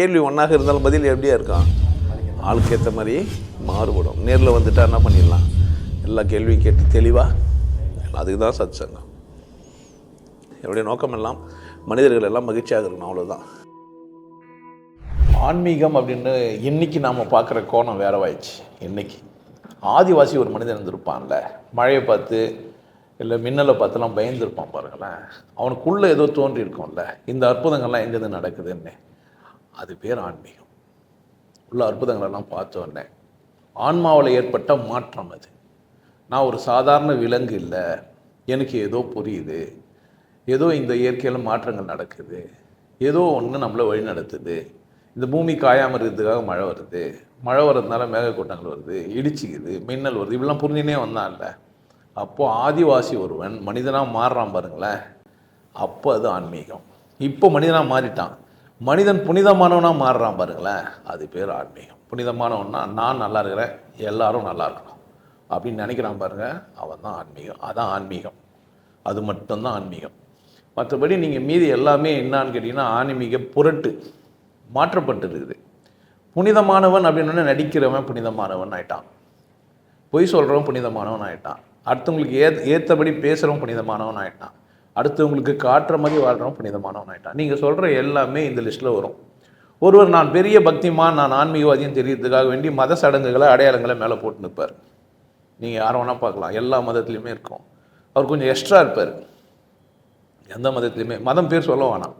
கேள்வி ஒன்றாக இருந்தாலும் பதில் எப்படியா இருக்கான் ஆளுக்கு ஏற்ற மாதிரி மாறுபடும். நேரில் வந்துட்டா என்ன பண்ணிடலாம்? எல்லா கேள்வியும் கேட்டு தெளிவாக அதுக்கு தான் சத் சங்கம் என்னுடைய நோக்கம் எல்லாம் மனிதர்கள் எல்லாம் மகிழ்ச்சியாக இருக்கணும் அவ்வளோதான் ஆன்மீகம் அப்படின்னு இன்னைக்கு நாம் பார்க்குற கோணம் வேறவாயிடுச்சு. இன்னைக்கு ஆதிவாசி ஒரு மனிதன் இருந்திருப்பான்ல. மழையை பார்த்து இல்லை மின்னலை பார்த்துலாம் பயந்துருப்பான் பாருங்களேன். அவனுக்குள்ளே ஏதோ தோன்றி இருக்கும்ல இந்த அற்புதங்கள்லாம் எங்கேருந்து நடக்குதுன்னு. அது பேர் ஆன்மீகம். உள்ள அற்புதங்களெல்லாம் பார்த்த உடனே ஆன்மாவில் ஏற்பட்ட மாற்றம் அது. நான் ஒரு சாதாரண விலங்கு இல்லை. எனக்கு ஏதோ புரியுது. ஏதோ இந்த இயற்கையில் மாற்றங்கள் நடக்குது. ஏதோ ஒன்று நம்மளை வழி நடத்துது. இந்த பூமி காயாமல் இருக்கிறதுக்காக மழை வருது. மழை வர்றதுனால மேகக்கூட்டங்கள் வருது. இடிச்சிக்குது. மின்னல் வருது. இப்படிலாம் புரிஞ்சுனே வந்தான்ல. அப்போது ஆதிவாசி ஒருவன் மனிதனாக மாறுறான் பாருங்களேன். அப்போ அது ஆன்மீகம். இப்போ மனிதனாக மாறிட்டான். மனிதன் புனிதமானவனாக மாறுறான் பாருங்களேன். அது பேர் ஆன்மீகம். புனிதமானவன்னா நான் நல்லா இருக்கிறேன் எல்லாரும் நல்லா இருக்கணும். அப்படின்னு நினைக்கிறான் பாருங்க அவன் தான் ஆன்மீகம். அதான் ஆன்மீகம். அது மட்டும்தான் ஆன்மீகம். மற்றபடி நீங்கள் மீதி எல்லாமே என்னான்னு கேட்டிங்கன்னா ஆன்மீக புரட்டு மாற்றப்பட்டு இருக்குது. புனிதமானவன் அப்படின்னு நடிக்கிறவன் புனிதமானவன் ஆயிட்டான். பொய் சொல்கிறவன் புனிதமானவன் ஆயிட்டான். அடுத்தவங்களுக்கு ஏ ஏற்றபடி பேசுகிறவன் புனிதமானவன் ஆயிட்டான். அடுத்தவங்களுக்கு காட்டுற மாதிரி வாழ்கிறவன் புனிதமானவன் ஆகிட்டான் நீங்கள் சொல்கிற எல்லாமே இந்த லிஸ்ட்டில் வரும். ஒருவர் நான் பெரிய பக்திமான் நான் ஆன்மீகவாதியும் தெரியறதுக்காக வேண்டி மத சடங்குகளை அடையாளங்களை மேலே போட்டு நிற்பார். நீங்கள் யாரை வேணால் பார்க்கலாம். எல்லா மதத்துலேயுமே இருக்கும். அவர் கொஞ்சம் எக்ஸ்ட்ரா இருப்பார். எந்த மதத்துலையுமே. மதம் பேர் சொல்ல வேணாம்.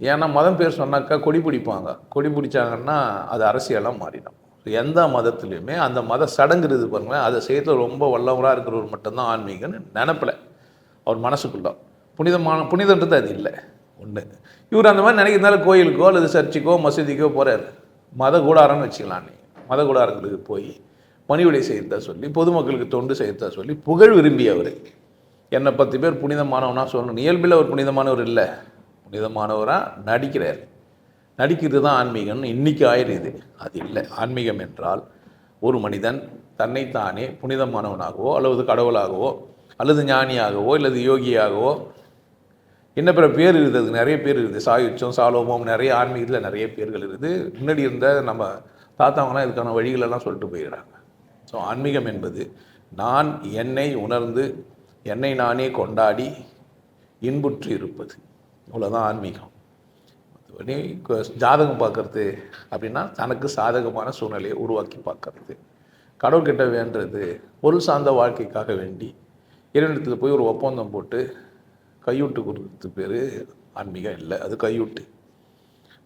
ஏன்னா மதம் பேர் சொன்னாக்கா கொடி பிடிப்பாங்க. கொடி பிடிச்சாங்கன்னா அது அரசியலாக மாறிடும். எந்த மதத்துலேயுமே அந்த மத சடங்கு இருக்குது பாருங்களேன் அதை செய்யறது ரொம்ப வல்லவராக இருக்கிறவர் மட்டும்தான் ஆன்மீகன்னு நினப்பில் அவர் மனசுக்குள்ள புனிதமான புனிதன்றது அது இல்லை. ஒன்று இவர் அந்த மாதிரி நினைக்கிறதுனால கோயிலுக்கோ அல்லது சர்ச்சுக்கோ மசூதிக்கோ போகிறார் மத கூடாரம்னு வச்சுக்கலாம் நீ. மத கூடாரங்களுக்கு போய் பணிவிடை செய்யறதா சொல்லி பொதுமக்களுக்கு தொண்டு செய்யறதா சொல்லி புகழ் விரும்பியவர் என்னை பத்து பேர் புனிதமானவனா சொல்லணும். இயல்பில் ஒரு புனிதமானவர் இல்லை. புனிதமானவராக நடிக்கிறார். நடிக்கிறது தான் ஆன்மீகம்னு இன்னைக்கு ஆயிடுது. அது இல்லை. ஆன்மீகம் என்றால் ஒரு மனிதன் தன்னைத்தானே புனிதமானவனாகவோ அல்லது கடவுளாகவோ அல்லது ஞானியாகவோ அல்லது யோகியாகவோ என்ன பிற பேர் இருக்குது? நிறைய பேர் இருக்குது. சாயுச்சம் சாலோமம் நிறைய ஆன்மீகத்தில் நிறைய பேர்கள் இருக்குது. முன்னாடி இருந்த நம்ம தாத்தாவங்களாம் இதுக்கான வழிகளெல்லாம் சொல்லிட்டு போயிடுறாங்க. ஸோ ஆன்மீகம் என்பது நான் என்னை உணர்ந்து என்னை நானே கொண்டாடி இன்புற்று இருப்பது. இவ்வளோதான் ஆன்மீகம். மற்றபடி ஜாதகம் பார்க்கறது அப்படின்னா தனக்கு சாதகமான சூழ்நிலையை உருவாக்கி பார்க்கறது. கடவுள்கிட்ட வேண்டுறது பொருள் சார்ந்த வாழ்க்கைக்காக வேண்டி இறைவனத்தில் போய் ஒரு ஒப்பந்தம் போட்டு கையூட்டு கொடுத்து பேர் ஆன்மீகம் இல்லை அது கையூட்டு.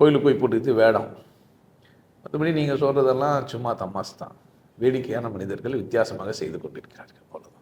கோயிலுக்கு போய் போட்டுக்கிட்டு வேடம். மற்றபடி நீங்கள் சொல்கிறதெல்லாம் சும்மா தமாஸ் தான். வேடிக்கையான மனிதர்கள் வித்தியாசமாக செய்து கொண்டிருக்கிறார்கள் அவ்வளோதான்